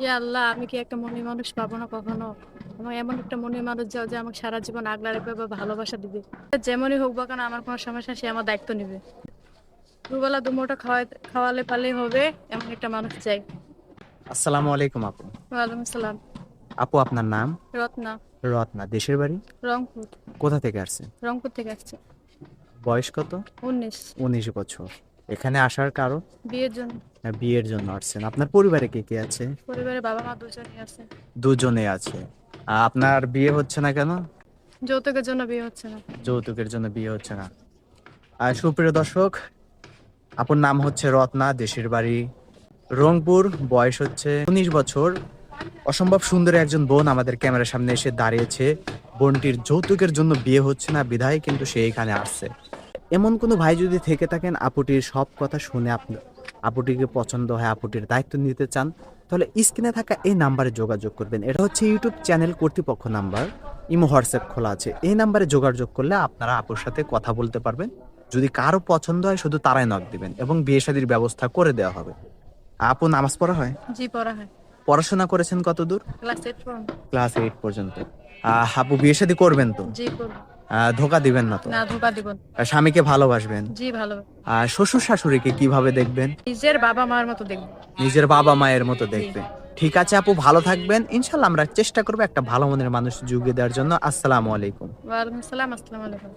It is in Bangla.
ইয়া আল্লাহ আমি কি একটা মনের মানুষ পাবো না কখনো? আমার এমন একটা মনের মানুষ যাও যে আমাকে সারা জীবন আগলা রাখবে বা ভালোবাসা দিবে। যেমনই হোক বা কেন আমার কোনো সমস্যা সে আমার দায়িত্ব নেবে। দুবেলা দুমোটা খাওয়াই খাওয়ালে পালেই হবে এমন একটা মানুষ চাই। আসসালামু আলাইকুম আপু। ওয়ালাইকুম আসসালাম। আপু আপনার নাম? রত্না। রত্না দেশের বাড়ি? রংপুর। কোথা থেকে আসছেন রংপুর থেকে আসছে। বয়স কত? উনিশ। উনিশ বছর। এখানে আসার কারণ? বিয়ের জন্য। বিয়ের জন্য আসছেন। আপনার পরিবারে কে কে আছে? পরিবারে বাবা মা দুজনই আছে। দুজনে আছে। আপনার বিয়ে হচ্ছে না কেন? যৌতুকের জন্য বিয়ে হচ্ছে না। যৌতুকের জন্য বিয়ে হচ্ছে না। আর সুপ্রিয় দর্শক আপুর নাম হচ্ছে রত্না দেশের বাড়ি রংপুর বয়স হচ্ছে উনিশ বছর। অসম্ভব সুন্দর একজন বোন আমাদের ক্যামেরার সামনে এসে দাঁড়িয়েছে। বোনটির যৌতুকের জন্য বিয়ে হচ্ছে না বিধায় কিন্তু সে এখানে আসছে। এমন কোনো ভাই যদি থেকে থাকেন আপুটির সব কথা শুনে আপনি আপুটিকে পছন্দ হয় আপুটির দায়িত্ব নিতে চান তাহলে স্ক্রিনে থাকা এই নাম্বারে যোগাযোগ করবেন। এটা হচ্ছে ইউটিউব চ্যানেল কর্তৃপক্ষ নাম্বার ইমো হোয়াটসঅ্যাপ খোলা আছে। এই নাম্বারে যোগাযোগ করলে আপনারা আপুর সাথে কথা বলতে পারবেন। যদি কারও পছন্দ হয় শুধু তারাই নক দিবেন এবং বিয়ে শাদির ব্যবস্থা করে দেওয়া হবে। আপু নামাজ পড়া হয়? জি পড়া হয়। পড়াশোনা করেছেন কতদূর? ক্লাস এইট পড়ুন ক্লাস এইট পর্যন্ত। আহ, আপু বিয়ে শাদী করবেন তো? জি করব। ধোকা দিবেন না তো? না ধোকা দিব না। স্বামীকে ভালোবাসবেন? জি ভালো আর শ্বশুর শাশুড়িকে কীভাবে দেখবেন? নিজের বাবা মার মতো দেখব। নিজের বাবা মায়ের মতো দেখবেন। ঠিক আছে আপু ভালো থাকবেন। ইনশাল্লাহ আমরা চেষ্টা করব একটা ভালো মনের মানুষ যুগে দেওয়ার জন্য। আসসালামু আলাইকুম। ওয়ালাইকুম আসসালাম আসসালামু আলাইকুম।